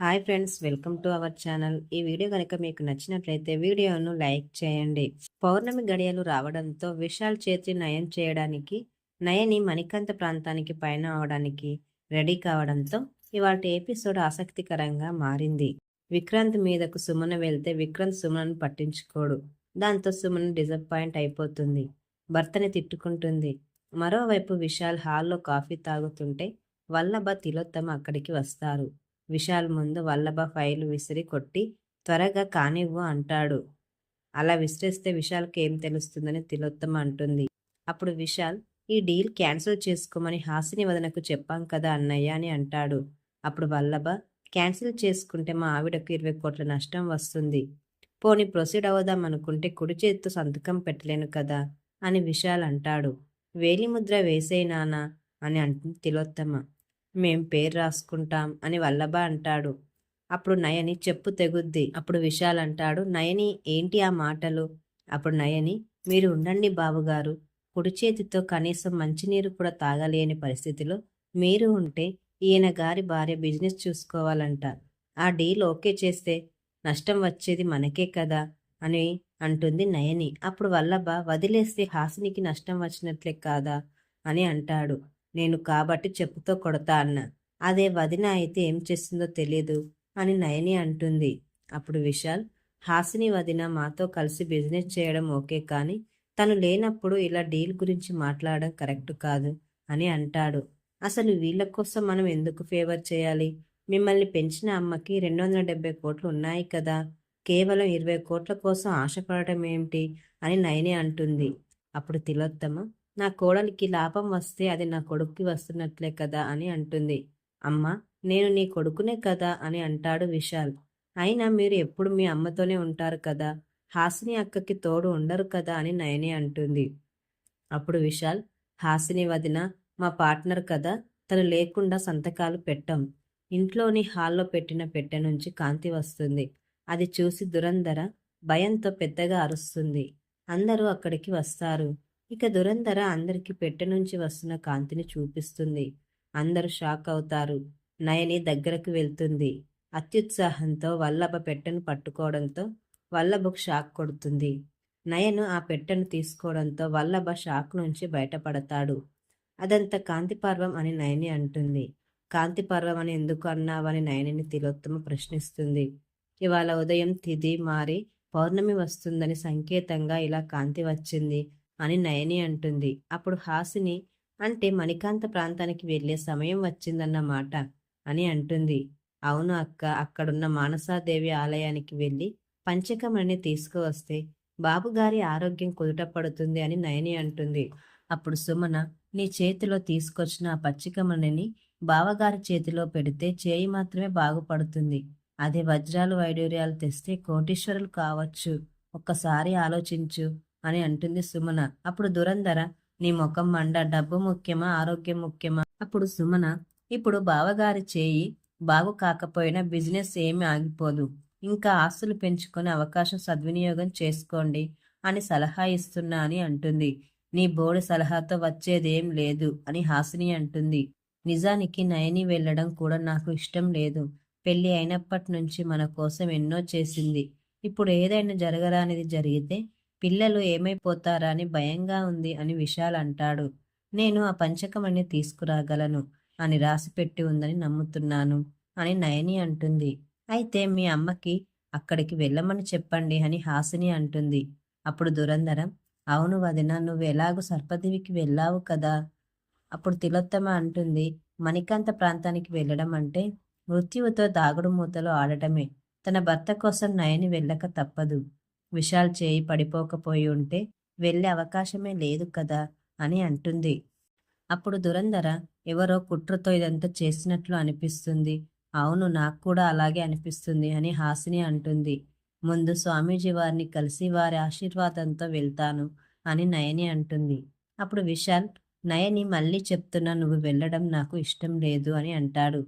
Hi friends welcome to our channel. ఈ video కనుక మీకు నచ్చినట్లయితే వీడియోను లైక్ చేయండి. పౌర్ణమి గడియలు రావడంతో విశాల్ చేతి నయం చేయడానికి నయని మణికంత ప్రాంతానికి పైన అవడానికి రెడీ కావడంతో ఇవాళ ఎపిసోడ్ ఆసక్తికరంగా మారింది. విక్రాంత్ మీదకు సుమన వెళ్తే విక్రాంత్ సుమనను పట్టించుకోడు. దాంతో సుమన్ డిసప్పాయింట్ అయిపోతుంది. భర్తని తిట్టుకుంటుంది. మరోవైపు విశాల్ హాల్లో కాఫీ తాగుతుంటే వల్లభ తిలోత్తమ అక్కడికి వస్తారు. విశాల్ ముందు వల్లభ ఫైలు విసిరి కొట్టి త్వరగా కానివ్వు అంటాడు. అలా విసిరేస్తే విశాల్కి ఏం తెలుస్తుందని తిలోత్తమ అంటుంది. అప్పుడు విశాల్ ఈ డీల్ క్యాన్సిల్ చేసుకోమని హాసిని వదనకు చెప్పాం కదా అన్నయ్య అని అంటాడు. అప్పుడు వల్లభ క్యాన్సిల్ చేసుకుంటే మా ఆవిడకు ఇరవై కోట్ల నష్టం వస్తుంది. పోని ప్రొసీడ్ అవుదాం అనుకుంటే కుడి చేతితో సంతకం పెట్టలేను కదా అని విశాల్ అంటాడు. వేలిముద్ర వేసేనానా అని అంటుంది తిలోత్తమ. మేం పేరు రాసుకుంటాం అని వల్లభ అంటాడు. అప్పుడు నయని చెప్పు తెగుద్ది. అప్పుడు విశాల్ అంటాడు నయని ఏంటి ఆ మాటలు? అప్పుడు నయని మీరు ఉండండి బాబుగారు కుడి చేతితో కనీసం మంచినీరు కూడా తాగలేని పరిస్థితిలో మీరు ఉంటే ఈయన గారి భార్య బిజినెస్ చూసుకోవాలంట. ఆ డీల్ ఓకే చేస్తే నష్టం వచ్చేది మనకే కదా అని అంటుంది నయని. అప్పుడు వల్లభ వదిలేస్తే హాసినికి నష్టం వచ్చినట్లే కాదా అని అంటాడు. నేను కాబట్టి చెప్పుతో కొడతా అన్న. అదే వదిన అయితే ఏం చేస్తుందో తెలియదు అని నయని అంటుంది. అప్పుడు విశాల్ హాసిని వదిన మాతో కలిసి బిజినెస్ చేయడం ఓకే కానీ తను లేనప్పుడు ఇలా డీల్ గురించి మాట్లాడడం కరెక్ట్ కాదు అని అంటాడు. అసలు వీళ్ళ కోసం మనం ఎందుకు ఫేవర్ చేయాలి? మిమ్మల్ని పెంచిన అమ్మకి రెండు వందల డెబ్బై కోట్లు ఉన్నాయి కదా. కేవలం ఇరవై కోట్ల కోసం ఆశపడటం ఏమిటి? అని నయని అంటుంది. అప్పుడు తిలోత్తమ నా కోడలికి లాభం వస్తే అది నా కొడుక్కి వస్తున్నట్లే కదా అని అంటుంది. అమ్మ నేను నీ కొడుకునే కదా అని అంటాడు విశాల్. అయినా మీరు ఎప్పుడు మీ అమ్మతోనే ఉంటారు కదా? హాసిని అక్కకి తోడు ఉండరు కదా అని నయని అంటుంది. అప్పుడు విశాల్ హాసిని వదిన మా పార్ట్నర్ కదా తను లేకుండా సంతకాలు పెట్టం. ఇంట్లోని హాల్లో పెట్టిన పెట్టె నుంచి కాంతి వస్తుంది. అది చూసి దురంధర భయంతో పెద్దగా అరుస్తుంది. అందరూ అక్కడికి వస్తారు. ఇక దురంధర అందరికి పెట్టె నుంచి వస్తున్న కాంతిని చూపిస్తుంది. అందరూ షాక్ అవుతారు. నయని దగ్గరకు వెళ్తుంది. అత్యుత్సాహంతో వల్లభ పెట్టెను పట్టుకోవడంతో వల్లభకు షాక్ కొడుతుంది. నయను ఆ పెట్టెను తీసుకోవడంతో వల్లభ షాక్ నుంచి బయటపడతాడు. అదంతా కాంతిపర్వం అని నయని అంటుంది. కాంతిపర్వం అని ఎందుకు అన్నావని నయనిని తిలోత్తమ ప్రశ్నిస్తుంది. ఇవాళ ఉదయం తిది మారి పౌర్ణమి వస్తుందని సంకేతంగా ఇలా కాంతి వచ్చింది. అని నయని అంటుంది. అప్పుడు హాసిని అంటే మణికాంత ప్రాంతానికి వెళ్ళే సమయం వచ్చిందన్నమాట అని అంటుంది. అవును అక్క అక్కడున్న మానసాదేవి ఆలయానికి వెళ్ళి పంచకమణిని తీసుకువస్తే బాబుగారి ఆరోగ్యం కుదుట పడుతుంది అని నయని అంటుంది. అప్పుడు సుమన నీ చేతిలో తీసుకొచ్చిన ఆ పచ్చికమణిని బావగారి చేతిలో పెడితే చేయి మాత్రమే బాగుపడుతుంది. అదే వజ్రాలు వైడూర్యాలు తెస్తే కోటీశ్వరులు కావచ్చు. ఒక్కసారి ఆలోచించు. అని అంటుంది సుమన. అప్పుడు దురంధర నీ ముఖం మండ డబ్బు ముఖ్యమా ఆరోగ్యం ముఖ్యమా? అప్పుడు సుమన ఇప్పుడు బావగారి చేయి బాగు కాకపోయినా బిజినెస్ ఏమి ఆగిపోదు. ఇంకా ఆస్తులు పెంచుకునే అవకాశం సద్వినియోగం చేసుకోండి అని సలహా ఇస్తున్నా అని అంటుంది. నీ బోడి సలహాతో వచ్చేదేం లేదు అని హాసిని అంటుంది. నిజానికి నయని వెళ్ళడం కూడా నాకు ఇష్టం లేదు. పెళ్ళి అయినప్పటి నుంచి మన కోసం ఎన్నో చేసింది. ఇప్పుడు ఏదైనా జరగరానిది జరిగితే పిల్లలు ఏమైపోతారా అని భయంగా ఉంది అని విశాల్ అంటాడు. నేను ఆ పంచకమణి తీసుకురాగలను అని రాసిపెట్టి ఉందని నమ్ముతున్నాను అని నయని అంటుంది. అయితే మీ అమ్మకి అక్కడికి వెళ్ళమని చెప్పండి అని హాసిని అంటుంది. అప్పుడు దురంధరం అవును వదిన నువ్వు ఎలాగో సర్పదేవికి వెళ్ళావు కదా? అప్పుడు తిలోత్తమ అంటుంది మణికాంత ప్రాంతానికి వెళ్ళడం అంటే మృత్యువుతో దాగుడు మూతలు ఆడటమే. తన భర్త కోసం నయని వెళ్ళక తప్పదు. విశాల్ చేయి పడిపోకపోయి ఉంటే వెళ్ళే అవకాశమే లేదు కదా అని అంటుంది. అప్పుడు దురంధర ఎవరో కుట్రతో ఇదంతా చేసినట్లు అనిపిస్తుంది. అవును నాకు కూడా అలాగే అనిపిస్తుంది అని హాసిని అంటుంది. ముందు స్వామీజీ వారిని కలిసి వారి ఆశీర్వాదంతో వెళ్తాను అని నయని అంటుంది. అప్పుడు విశాల్ నయని మళ్ళీ చెప్తున్నా నువ్వు వెళ్ళడం నాకు ఇష్టం లేదు అని అంటాడు.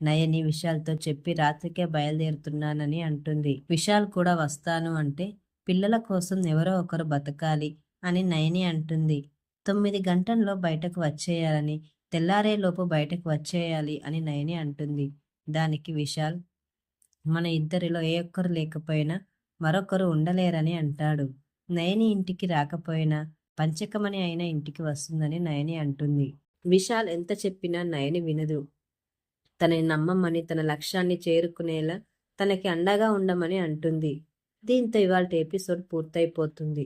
నయని విశాల్తో చెప్పి రాత్రికే బయలుదేరుతున్నానని అంటుంది. విశాల్ కూడా వస్తాను అంటే పిల్లల కోసం ఎవరో ఒకరు బతకాలి అని నయని అంటుంది. తొమ్మిది గంటల్లో బయటకు వచ్చేయాలని తెల్లారేలోపు బయటకు వచ్చేయాలి అని నయని అంటుంది. దానికి విశాల్ మన ఇద్దరిలో ఏ ఒక్కరు లేకపోయినా మరొకరు ఉండలేరని అంటాడు. నయని ఇంటికి రాకపోయినా పంచకమని అయినా ఇంటికి వస్తుందని నయని అంటుంది. విశాల్ ఎంత చెప్పినా నయని వినదు. తనని నమ్మమని తన లక్ష్యాన్ని చేరుకునేలా తనకి అండగా ఉండమని అంటుంది. దీంతో ఇవాళ ఎపిసోడ్ పూర్తయిపోతుంది.